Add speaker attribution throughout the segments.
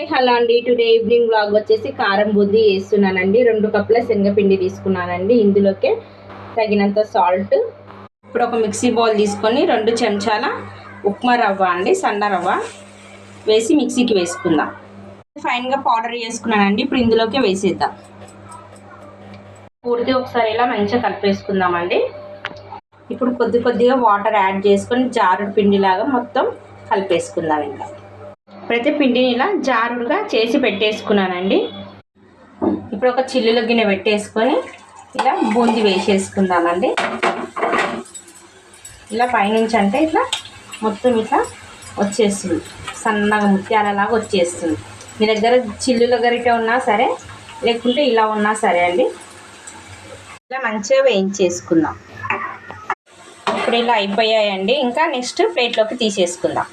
Speaker 1: Hi hello అండి. Today evening blog వచ్చేసి కారం బుద్ధి వేస్తున్నానండి రెండు కప్పుల శనగపిండి తీసుకున్నానండి. ఇందులోకి తగినంత సాల్ట్ ఇప్పుడు ఒక మిక్సీ బౌల్ తీసుకొని రెండు చెంచాల ఉప్మా రవ్వ అండి సన్న రవ్వ వేసి మిక్సీకి వేసుకుందాం. ఫైన్గా పౌడర్ చేసుకున్నానండి. ఇప్పుడు ఇందులోకి వేసేద్దాం. పూర్తి ఒకసారి ఇలా మంచిగా కలిపేసుకుందామండి. ఇప్పుడు కొద్ది కొద్దిగా వాటర్ యాడ్ చేసుకొని జారుడు పిండిలాగా మొత్తం కలిపేసుకుందాం ఇంకా. ప్రతి పిండిని ఇలా జారుడుగా చేసి పెట్టేసుకున్నానండి. ఇప్పుడు ఒక చిల్లులో గిన్నె పెట్టేసుకొని ఇలా బూంది వేసేసుకుందామండి. ఇలా పైనుంచి అంటే ఇట్లా మొత్తం ఇట్లా వచ్చేస్తుంది. సన్నగా ముత్యాలలాగా వచ్చేస్తుంది. మీ దగ్గర చిల్లుల గరిటె ఉన్నా సరే లేకుంటే ఇలా ఉన్నా సరే అండి. ఇలా మంచిగా వేయించేసుకుందాం. ఇప్పుడు ఇలా అయిపోయాయండి. ఇంకా నెక్స్ట్ ప్లేట్లోకి తీసేసుకుందాం.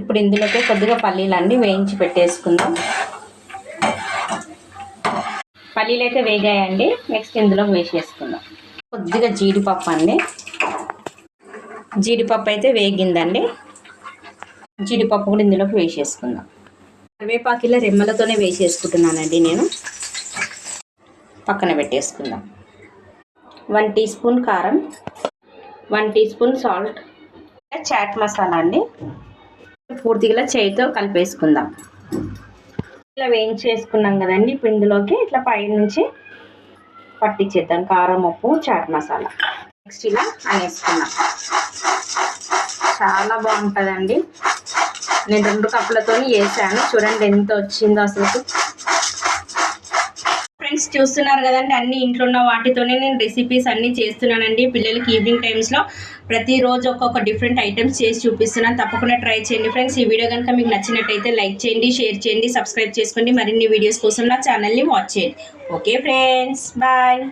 Speaker 1: ఇప్పుడు ఇందులోకి కొద్దిగా పల్లీలు అండి వేయించి పెట్టేసుకుందాం. పల్లీలు అయితే వేగాయండి. నెక్స్ట్ ఇందులోకి వేసేసుకుందాం. కొద్దిగా జీడిపప్పు అండి. జీడిపప్పు అయితే వేగిందండి. జీడిపప్పు కూడా ఇందులోకి వేసేసుకుందాం. కరివేపాకు ఇలా రెమ్మలతోనే వేసేసుకుంటున్నానండి నేను. పక్కన పెట్టేసుకుందాం. వన్ టీ స్పూన్ కారం one teaspoon salt chaat masala అండి. పూర్తిగా చేయితో కలిపేసుకుందాం. ఇలా వేయించేసుకున్నాం కదండి ఇప్పుడు ఇందులోకి ఇట్లా పైనుంచి పట్టించేద్దాం కారం ఉప్పు చాట్ మసాలా. నెక్స్ట్ ఇలా అనేసుకున్నాం చాలా బాగుంటుందండి. నేను రెండు కప్పులతో వేసాను చూడండి ఎంత వచ్చిందో అసలు ఫ్రెండ్స్ చూస్తున్నారు కదండి అన్ని ఇంట్లో ఉన్న వాటితోనే నేను రెసిపీస్ అన్నీ చేస్తున్నానండి. పిల్లలకి ఈవినింగ్ టైమ్స్లో ప్రతిరోజు ఒక్కొక్క డిఫరెంట్ ఐటమ్స్ చేసి చూపిస్తున్నాను. తప్పకుండా ట్రై చేయండి ఫ్రెండ్స్ ఈ వీడియో కనుక మీకు నచ్చినట్టయితే లైక్ చేయండి షేర్ చేయండి సబ్స్క్రైబ్ చేసుకోండి. మరిన్ని వీడియోస్ కోసం నా ఛానల్ని వాచ్ చేయండి. Okay friends bye